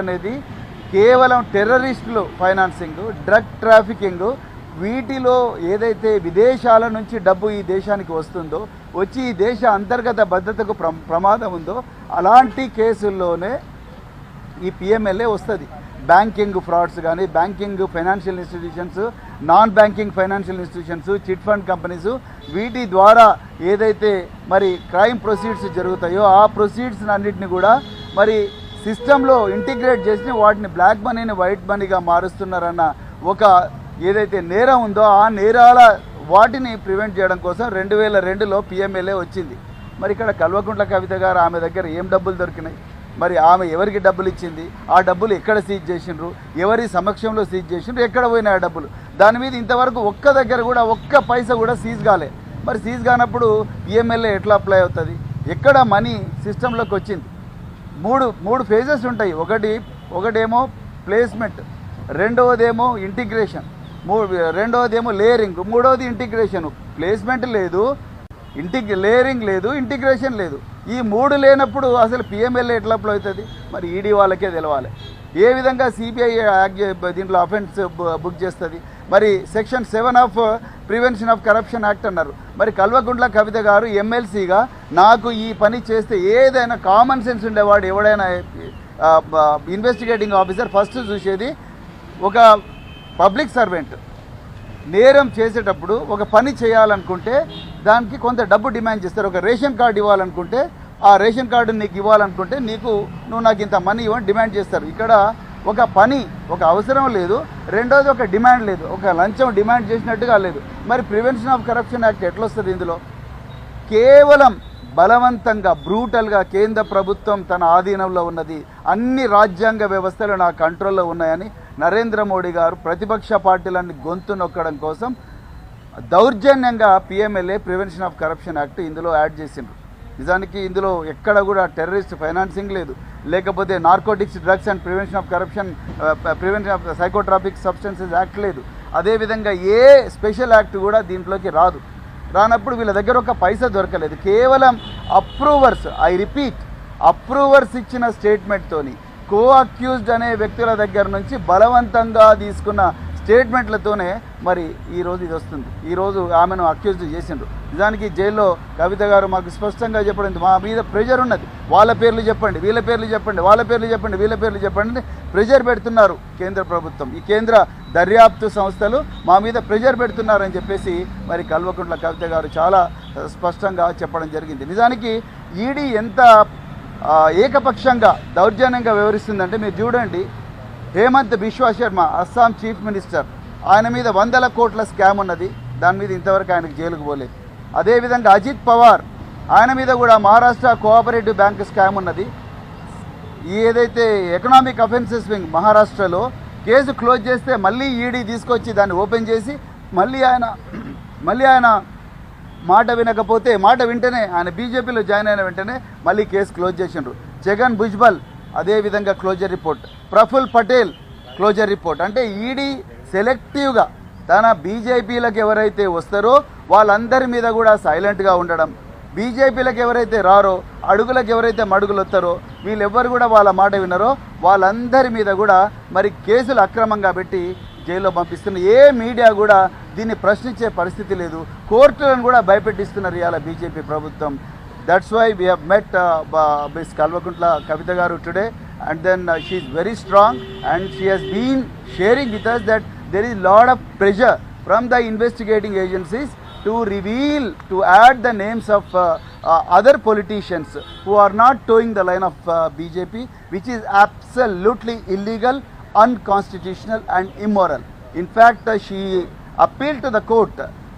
అనేది కేవలం టెర్రరిస్టులు ఫైనాన్సింగ్ డ్రగ్ ట్రాఫికింగ్ వీటిలో ఏదైతే విదేశాల నుంచి డబ్బు ఈ దేశానికి వస్తుందో వచ్చి ఈ దేశ అంతర్గత భద్రతకు ప్ర ప్రమాదం ఉందో అలాంటి కేసుల్లోనే ఈ పిఎంఎల్ఏ వస్తుంది. బ్యాంకింగ్ ఫ్రాడ్స్ కానీ banking financial institutions non banking financial institutions chit fund companies వీటి ద్వారా ఏదైతే మరి క్రైమ్ ప్రొసీడ్స్ జరుగుతాయో ఆ ప్రొసీడ్స్ అన్నిటిని కూడా మరి సిస్టంలో ఇంటిగ్రేట్ చేసి వాటిని బ్లాక్ మనీని వైట్ మనీగా మారుస్తున్నారన్న ఒక ఏదైతే నేరం ఉందో ఆ నేరాల వాటిని ప్రివెంట్ చేయడం కోసం రెండు వేల రెండులో పిఎంఎల్ఏ వచ్చింది. మరి ఇక్కడ కల్వకుంట్ల కవిత గారు ఆమె దగ్గర ఏం డబ్బులు దొరికినాయి? మరి ఆమె ఎవరికి డబ్బులు ఇచ్చింది? ఆ డబ్బులు ఎక్కడ సీజ్ చేసిండ్రు? ఎవరి సమక్షంలో సీజ్ చేసిండ్రు? ఎక్కడ పోయినాయి ఆ డబ్బులు? దాని మీద ఇంతవరకు ఒక్క దగ్గర కూడా ఒక్క పైసా కూడా సీజ్ కాలే. మరి సీజ్ కానప్పుడు పిఎంఎల్ఏ ఎట్లా అప్లై అవుతుంది? ఎక్కడ మనీ సిస్టంలోకి వచ్చింది? మూడు మూడు ఫేజెస్ ఉంటాయి. ఒకటి ఒకటేమో ప్లేస్మెంట్ రెండవదేమో ఇంటిగ్రేషన్ మూ రెండవదేమో లేయరింగ్ మూడవది ఇంటిగ్రేషన్ ప్లేస్మెంట్ లేదు ఇంటిగ్ లేయరింగ్ లేదు ఇంటిగ్రేషన్ లేదు. ఈ మూడు లేనప్పుడు అసలు పిఎంఎల్ఏ ఎట్లా అప్లై అవుతుంది? మరి ఈడీ వాళ్ళకే తెలవాలి. ఏ విధంగా సిబిఐ దీంట్లో అఫెన్స్ బుక్ చేస్తుంది? మరి section seven of prevention of corruption act అన్నారు. మరి కల్వకుంట్ల కవిత గారు ఎమ్మెల్సీగా నాకు ఈ పని చేస్తే ఏదైనా కామన్ సెన్స్ ఉండేవాడు ఎవడైనా ఇన్వెస్టిగేటింగ్ ఆఫీసర్ ఫస్ట్ చూసేది ఒక పబ్లిక్ సర్వెంట్ నేరం చేసేటప్పుడు ఒక పని చేయాలనుకుంటే దానికి కొంత డబ్బు డిమాండ్ చేస్తారు. ఒక రేషన్ కార్డు ఇవ్వాలనుకుంటే ఆ రేషన్ కార్డు నీకు ఇవ్వాలనుకుంటే నీకు నువ్వు నాకు ఇంత మనీ ఇవ్వని డిమాండ్ చేస్తారు. ఇక్కడ ఒక పని ఒక అవసరం లేదు రెండోది ఒక డిమాండ్ లేదు. ఒక లంచం డిమాండ్ చేసినట్టుగా లేదు. మరి ప్రివెన్షన్ ఆఫ్ కరప్షన్ యాక్ట్ ఎట్లా వస్తుంది ఇందులో? కేవలం బలవంతంగా బ్రూటల్గా కేంద్ర ప్రభుత్వం తన ఆధీనంలో ఉన్నది. అన్ని రాజ్యాంగ వ్యవస్థలు నా కంట్రోల్లో ఉన్నాయని నరేంద్ర మోడీ గారు ప్రతిపక్ష పార్టీలన్నీ గొంతు నొక్కడం కోసం దౌర్జన్యంగా PMLA prevention of corruption act ఇందులో యాడ్ చేసిండ్రు. నిజానికి ఇందులో ఎక్కడ కూడా టెర్రరిస్ట్ ఫైనాన్సింగ్ లేదు. లేకపోతే narcotics drugs and prevention of corruption prevention of psychotropic substances act లేదు. అదేవిధంగా ఏ స్పెషల్ యాక్ట్ కూడా దీంట్లోకి రాదు. రానప్పుడు వీళ్ళ దగ్గర ఒక పైసా దొరకలేదు. కేవలం అప్రూవర్స్ ఐ రిపీట్ అప్రూవర్స్ ఇచ్చిన స్టేట్మెంట్తోని కో అక్యూజ్డ్ అనే వ్యక్తుల దగ్గర నుంచి బలవంతంగా తీసుకున్న స్టేట్మెంట్లతోనే మరి ఈరోజు ఇది వస్తుంది. ఈరోజు ఆమెను అక్యూజ్డ్ చేసిండ్రు. నిజానికి జైల్లో కవిత గారు మాకు స్పష్టంగా చెప్పండి మా మీద ప్రెజర్ ఉన్నది. వాళ్ళ పేర్లు చెప్పండి వీళ్ళ పేర్లు చెప్పండి వాళ్ళ పేర్లు చెప్పండి వీళ్ళ పేర్లు చెప్పండి ప్రెజర్ పెడుతున్నారు కేంద్ర ప్రభుత్వం. ఈ కేంద్ర దర్యాప్తు సంస్థలు మా మీద ప్రెజర్ పెడుతున్నారని చెప్పేసి మరి కల్వకుంట్ల కవిత గారు చాలా స్పష్టంగా చెప్పడం జరిగింది. నిజానికి ఈడీ ఎంత ఏకపక్షంగా దౌర్జన్యంగా వివరిస్తుందంటే మీరు చూడండి హేమంత్ బిశ్వా శర్మ అస్సాం చీఫ్ మినిస్టర్. ఆయన మీద వందల కోట్ల స్కామ్ ఉన్నది. దాని మీద ఇంతవరకు ఆయనకు జైలుకు పోలేదు. అదేవిధంగా అజిత్ పవార్ ఆయన మీద కూడా మహారాష్ట్ర కోఆపరేటివ్ బ్యాంక్ స్కామ్ ఉన్నది. ఏదైతే ఎకనామిక్ అఫెన్సెస్ వింగ్ మహారాష్ట్రలో కేసు క్లోజ్ చేస్తే మళ్ళీ ఈడీ తీసుకొచ్చి దాన్ని ఓపెన్ చేసి మళ్ళీ ఆయన మళ్ళీ ఆయన మాట వినకపోతే మాట వింటేనే ఆయన బీజేపీలో జాయిన్ అయిన వెంటనే మళ్ళీ కేసు క్లోజ్ చేసిండ్రు. జగన్ భుజ్బల్ అదేవిధంగా closure report Praful Patel closure report అంటే ఈడీ సెలెక్టివ్గా తన బీజేపీలకు ఎవరైతే వస్తారో వాళ్ళందరి మీద కూడా సైలెంట్గా ఉండడం. బీజేపీలకు ఎవరైతే రారో అడుగులకు ఎవరైతే మడుగులు వస్తారో వీళ్ళెవ్వరు కూడా వాళ్ళ మాట వినరో వాళ్ళందరి మీద కూడా మరి కేసులు అక్రమంగా పెట్టి జైల్లో పంపిస్తున్న ఏ మీడియా కూడా దీన్ని ప్రశ్నించే పరిస్థితి లేదు. కోర్టులను కూడా భయపెట్టిస్తున్నారు ఇవాళ బీజేపీ ప్రభుత్వం. That's why we have met uh, uh, Ms. Kalvakuntla Kavita Garu today and then uh, she is very strong and she has been sharing with us that there is a lot of pressure from the investigating agencies to reveal, to add the names of uh, uh, other politicians who are not towing the line of uh, BJP, which is absolutely illegal, unconstitutional and immoral. In fact, uh, she appealed to the court